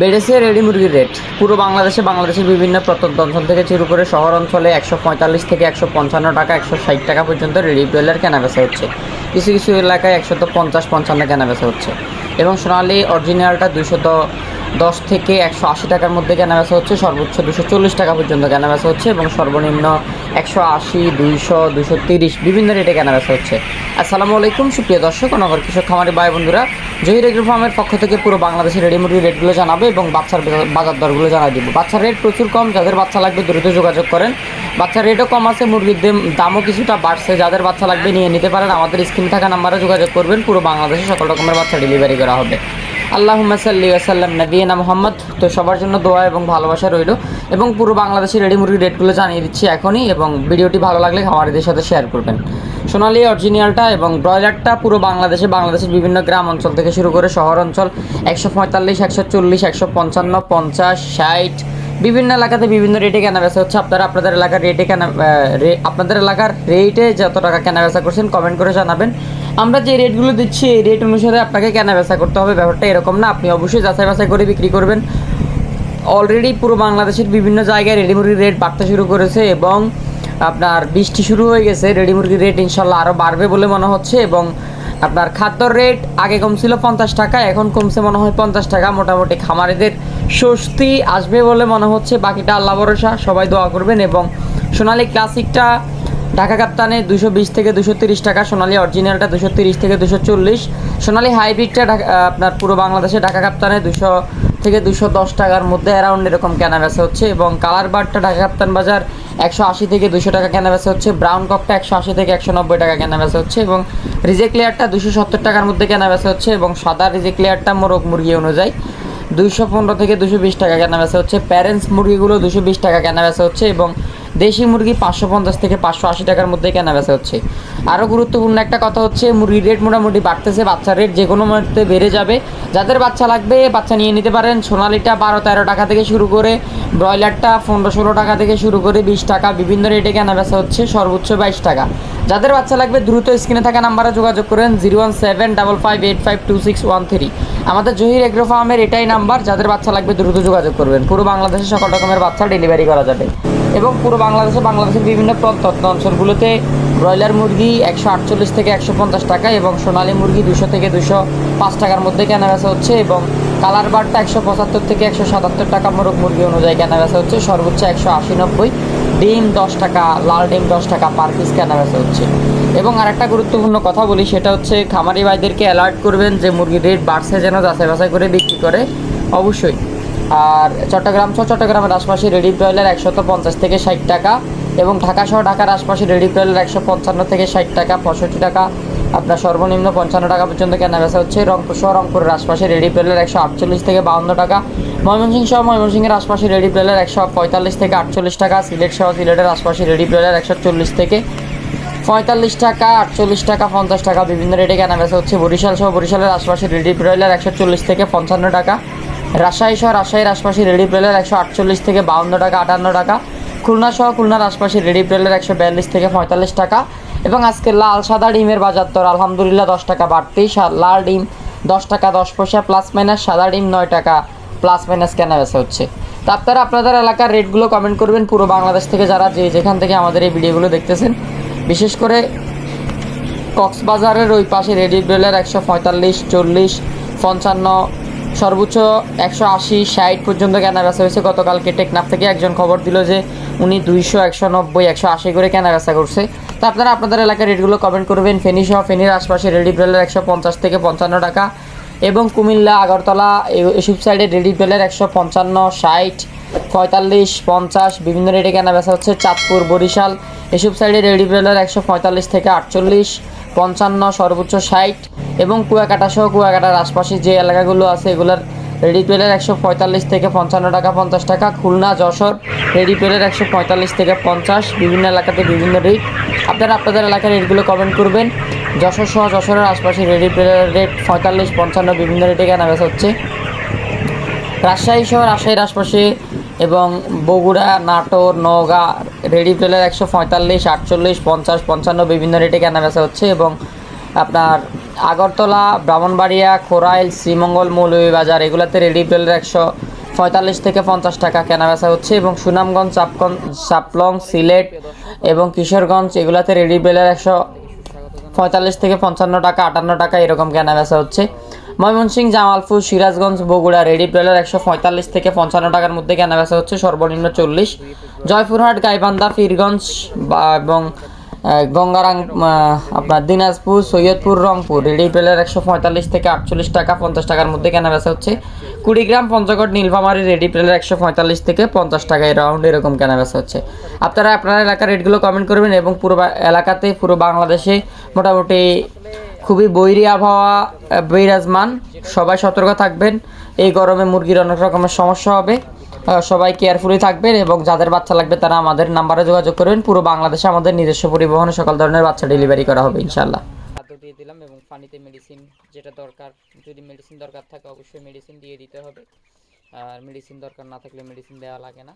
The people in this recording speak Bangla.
বেড়েছে রেডি মুরগির রেট। পুরো বাংলাদেশে বাংলাদেশের বিভিন্ন প্রত্যন্ত অঞ্চল থেকে শুরু করে শহর অঞ্চলে একশো পঁয়তাল্লিশ থেকে একশো পঞ্চান্ন টাকা, একশো ষাট টাকা পর্যন্ত রেডি ব্রয়লার কেনাবেচা হচ্ছে। কিছু কিছু এলাকায় একশত পঞ্চাশ পঞ্চান্ন কেনাবেচা হচ্ছে। এবং সোনালি অরিজিনালটা দুশত দশ থেকে একশো আশি টাকার মধ্যে কেনা বেচা হচ্ছে, সর্বোচ্চ দুশো চল্লিশ টাকা পর্যন্ত কেনা বেচা হচ্ছে এবং সর্বনিম্ন একশো আশি, দুইশো, দুশো তিরিশ বিভিন্ন রেটে কেনা বেচা হচ্ছে। আসসালামু আলাইকুম, সুপ্রিয় দর্শক ও নগর কৃষক খামারি ভাই বন্ধুরা। জহির এগ্রো ফার্মের পক্ষ থেকে পুরো বাংলাদেশের রেডি মুরগির রেটগুলো জানাবে এবং বাচ্চার বাজার দরগুলো জানাই দিব। বাচ্চার রেট প্রচুর কম, যাদের বাচ্চা লাগবে দ্রুত যোগাযোগ করেন। বাচ্চার রেটও কম আছে, মুরগির দামও কিছুটা বাড়ছে। যাদের বাচ্চা লাগবে নিয়ে নিতে পারেন, আমাদের স্ক্রিন থাকা নাম্বারে যোগাযোগ করবেন। পুরো বাংলাদেশে সকল রকমের বাচ্চা ডেলিভারি করা হবে। আল্লাহ সাল্লি আসাল্লাম নবীনা মোহাম্মদ। তো সবার জন্য দোয়া এবং ভালোবাসা রইল। এবং পুরো বাংলাদেশের রেডি মুরগির রেটগুলো জানিয়ে দিচ্ছি এখনই এবং ভিডিওটি ভালো লাগলে খামারিদের সাথে শেয়ার করবেন। সোনালি অরিজিনালটা এবং ব্রয়লারটা পুরো বাংলাদেশে, বাংলাদেশের বিভিন্ন গ্রাম অঞ্চল থেকে শুরু করে শহর অঞ্চল, একশো পঁয়তাল্লিশ, একশো চল্লিশ, একশো পঞ্চান্ন, পঞ্চাশ, ষাট, বিভিন্ন এলাকাতে বিভিন্ন রেটে কেনা বেচা হচ্ছে। আপনারা আপনাদের এলাকার রেটে কেনা আপনাদের এলাকার রেটে যত টাকা কেনা বেচা করছেন কমেন্ট করে জানাবেন। আমরা যে রেটগুলো দিচ্ছি, এই রেট অনুসারে আপনাকে কেনা বেচা করতে হবে। ব্যাপারটা এরকম না, আপনি অবশ্যই যাচাই বাছাই করে বিক্রি করবেন। অলরেডি পুরো বাংলাদেশের বিভিন্ন জায়গায় রেডি মুরগির রেট বাড়তে শুরু করেছে এবং আপনার বৃষ্টি শুরু হয়ে গেছে। রেডি মুরগির রেট ইনশাল্লাহ আরও বাড়বে বলে মনে হচ্ছে এবং আপনার খাদ্যর রেট আগে কমছিল পঞ্চাশ টাকা, এখন কমছে মনে হয় পঞ্চাশ টাকা। মোটামুটি খামারিদের স্বস্তি আসবে বলে মনে হচ্ছে। বাকিটা আল্লাহ ভরসা, সবাই দোয়া করবেন এবং সোনালি ক্লাসিকটা ঢাকা কাপ্তানে দুশো বিশ থেকে দুশো তিরিশ টাকা, সোনালি অরিজিনালটা দুশো তিরিশ থেকে দুশো চল্লিশ, সোনালি হাইব্রিডটা আপনার পুরো বাংলাদেশে ঢাকা কাপ্তানে দুশো থেকে দুশো দশ টাকার মধ্যে অ্যারাউন্ড এরকম কেনা বেচা হচ্ছে এবং কালার বারটা ঢাকা কাপ্তান বাজার একশো আশি থেকে দুশো টাকা কেনা বেচা হচ্ছে ব্রাউন ককটা একশো আশি থেকে একশো নব্বই টাকা কেনা বেচা হচ্ছে এবং রিজেক্ট লেয়ারটা দুশো সত্তর টাকার মধ্যে কেনা বেচা হচ্ছে এবং সাদা রিজেক্ট লেয়ারটা মোরগ মুরগি অনুযায়ী দুশো পনেরো থেকে দুশো বিশ টাকা কেনা বেচা হচ্ছে প্যারেন্টস মুরগিগুলো দুশো বিশ টাকা কেনা বেচা হচ্ছে এবং দেশি মুরগি পাঁচশো পঞ্চাশ থেকে পাঁচশো আশি টাকার মধ্যে কেনা বেচা হচ্ছে। আরও গুরুত্বপূর্ণ একটা কথা হচ্ছে মুরগির রেট মোটামুটি বাড়তেছে বাচ্চার রেট যে কোনো মুহূর্তে বেড়ে যাবে। যাদের বাচ্চা লাগবে, বাচ্চা নিয়ে নিতে পারেন। সোনালিটা বারো তেরো টাকা থেকে শুরু করে, ব্রয়লারটা পনেরো ষোলো টাকা থেকে শুরু করে বিশ টাকা, বিভিন্ন রেটে কেনা বেচা হচ্ছে, সর্বোচ্চ বাইশ টাকা। যাদের বাচ্চা লাগবে, দ্রুত স্ক্রিনে থাকা নাম্বারে যোগাযোগ করেন, zero one seven double five eight five two six one three. আমাদের জহির এগ্রো ফার্মের এটাই নাম্বার, যাদের বাচ্চা লাগবে, দ্রুত যোগাযোগ করবেন। পুরো বাংলাদেশে সকল রকমের বাচ্চা ডেলিভারি করা যাবে। এবং পুরো বাংলাদেশে বাংলাদেশের বিভিন্ন প্রত্যন্ত অঞ্চলগুলোতে ব্রয়লার মুরগি একশো আটচল্লিশ থেকে একশো পঞ্চাশ টাকা এবং সোনালী মুরগি দুশো থেকে দুশো পাঁচ টাকার মধ্যে কেনা বেচা হচ্ছে এবং কালার বারটা একশো পঁচাত্তর থেকে একশো সাতাত্তর টাকা মোরগ মুরগি অনুযায়ী কেনা বেচা হচ্ছে। সর্বোচ্চ একশো আশি নব্বই। ডিম দশ টাকা, লাল ডিম দশ টাকা পার পিস কেনা বেচা হচ্ছে। এবং আরেকটা গুরুত্বপূর্ণ কথা বলি, সেটা হচ্ছে খামারি ভাইদেরকে অ্যালার্ট করবেন যে মুরগির রেট বাড়ছে যেন যাচাই বাছাই করে বিক্রি করে। অবশ্যই। আর চট্টগ্রাম সহ চট্টগ্রামের আশপাশে রেডি ব্রয়লার একশত পঞ্চাশ থেকে ষাট টাকা এবং ঢাকা সহ ঢাকার আশপাশে রেডি ব্রয়লার একশো পঞ্চান্ন থেকে ষাট টাকা, পঁয়ষট্টি টাকা, আপনার সর্বনিম্ন পঞ্চান্ন টাকা পর্যন্ত কেনা বেচা হচ্ছে। রংপুর সহ রংপুরের আশপাশে রেডি ব্রয়লার একশো আটচল্লিশ থেকে বাউন্ন টাকা, ময়মনসিংহ সহ ময়মনসিংহের আশপাশে রেডি ব্রয়লার একশো পঁয়তাল্লিশ থেকে আটচল্লিশ টাকা, সিলেট সহ সিলেটের আশপাশে রেডি ব্রয়লার একশো চল্লিশ থেকে পঁয়তাল্লিশ টাকা, আটচল্লিশ টাকা, পঞ্চাশ টাকা, বিভিন্ন রেটে কেনা বেচা হচ্ছে। বরিশাল সহ বরিশালের আশপাশে রেডি ব্রয়লার একশো চল্লিশ থেকে পঞ্চান্ন টাকা রাজশাহী সহ রাজশাহীর আশপাশে রেডি ব্রয়লার একশো আটচল্লিশ থেকে বাউন্ন টাকা, আটান্ন টাকা। খুলনা সহ খুলনার আশপাশে রেডি ব্রয়লার একশো বিয়াল্লিশ থেকে পঁয়তাল্লিশ টাকা। এবং আজকে লাল সাদা ডিমের বাজার দর, আলহামদুলিল্লাহ দশ টাকা বাড়তি। লাল ডিম দশ টাকা দশ পয়সা, প্লাস মাইনাস সাদা ডিম নয় টাকা, প্লাস মাইনাস কেনা বেচা হচ্ছে। তো আপনারা আপনাদের এলাকার রেটগুলো কমেন্ট করবেন। পুরো বাংলাদেশ থেকে যারা যে যেখান থেকে আমাদের এই ভিডিওগুলো দেখতেছেন, বিশেষ করে কক্সবাজারের ওই পাশে রেডি ব্রেলের একশো পঁয়তাল্লিশ, চল্লিশ, পঞ্চান্ন সর্বোচ্চ একশো আশি ষাট পর্যন্ত কেনা বেচা হয়েছে। গতকালকে টেকনাফ থেকে একজন খবর দিল যে উনি দুইশো, একশো নব্বই, একশো আশি করে কেনা বেচা করছে। তো আপনারা আপনাদের এলাকার রেটগুলো কমেন্ট করবেন। ফেনী সহ ফেনীর আশপাশে রেডি ব্রেলের একশো পঞ্চাশ থেকে পঞ্চান্ন টাকা এবং কুমিল্লা, আগরতলা এসব সাইডে রেডি ব্রেলের একশো পঞ্চান্ন, ষাট, পঁয়তাল্লিশ, পঞ্চাশ, বিভিন্ন রেটে কেনা বেচা হচ্ছে। চাঁদপুর, বরিশাল, এসব সাইডে রেডি ব্রেলের একশো পঁয়তাল্লিশ থেকে আটচল্লিশ পঞ্চান্ন, সর্বোচ্চ ষাট এবং কুয়াকাটা সহ কুয়াকাটার আশপাশে যে এলাকাগুলো আছে এগুলোর রেডি পেলের একশো পঁয়তাল্লিশ থেকে পঞ্চান্ন টাকা, পঞ্চাশ টাকা, খুলনা, যশোর রেডি পেলের একশো পঁয়তাল্লিশ থেকে পঞ্চাশ, বিভিন্ন এলাকাতে বিভিন্ন রেট আপনারা আপনাদের এলাকার রেটগুলো কমেন্ট করবেন। যশোর সহ যশোরের আশপাশে রেডি পেলের রেট পঁয়তাল্লিশ, পঞ্চান্ন, বিভিন্ন রেটে কেনা বেচা হচ্ছে। রাজশাহী সহ রাজশাহীর আশপাশে এবং বগুড়া, নাটোর, নওগাঁ, রেডি টেলের একশো পঁয়তাল্লিশ, আটচল্লিশ, পঞ্চাশ, পঞ্চান্ন বিভিন্ন রেটে কেনা বেচা হচ্ছে এবং আপনার আগরতলা, ব্রাহ্মণবাড়িয়া, খোরাইল, শ্রীমঙ্গল, মৌলভীবাজার এগুলাতে রেডি পেলের একশো পঁয়তাল্লিশ থেকে পঞ্চাশ টাকা কেনা বেচা হচ্ছে এবং সুনামগঞ্জ চাপকন চাপলং সিলেট এবং কিশোরগঞ্জ এগুলাতে রেডি পেলের একশো পঁয়তাল্লিশ থেকে পঞ্চান্ন টাকা, আটান্ন টাকা এরকম কেনা বেচা হচ্ছে। ময়মনসিংহ জামালপুর, সিরাজগঞ্জ, বগুড়া, রেডি প্লেয়ার একশো পঁয়তাল্লিশ থেকে পঞ্চান্ন টাকার মধ্যে কেনা বেচা হচ্ছে সর্বনিম্ন চল্লিশ। জয়পুরহাট, গাইবান্ধা পীরগঞ্জ এবং গঙ্গারাং আপনার দিনাজপুর, সৈয়দপুর, রংপুর। রেডি প্লেয়ার একশো পঁয়তাল্লিশ থেকে আটচল্লিশ টাকা পঞ্চাশ টাকার মধ্যে কেনা বেচা হচ্ছে। কুড়িগ্রাম, পঞ্চগড়, নীলফামারী রেডি প্লেয়ার একশো পঁয়তাল্লিশ থেকে পঞ্চাশ টাকা এই রাউন্ড এরকম কেনা বেচা হচ্ছে। আপনারা আপনার এলাকার রেটগুলো কমেন্ট করবেন এবং পুরো এলাকাতে পুরো বাংলাদেশে মোটামুটি খুবই বৈরী আবহাওয়া বিরাজমান। সবাই সতর্ক থাকবেন। এই গরমে মুরগির অনেক রকমের সমস্যা হবে। সবাই কেয়ারফুলি থাকবেন এবং যাদের বাচ্চা লাগবে তারা আমাদের নাম্বারে যোগাযোগ করবেন পুরো বাংলাদেশে আমাদের নিজস্ব পরিবহনে সকল ধরনের বাচ্চা ডেলিভারি করা হবে ইনশাল্লাহ খাদ্য দিয়ে দিলাম এবং পানিতে মেডিসিন যেটা দরকার, যদি মেডিসিন দরকার থাকে অবশ্যই মেডিসিন দিয়ে দিতে হবে। আর মেডিসিন দরকার না থাকলে মেডিসিন দেওয়া লাগে না।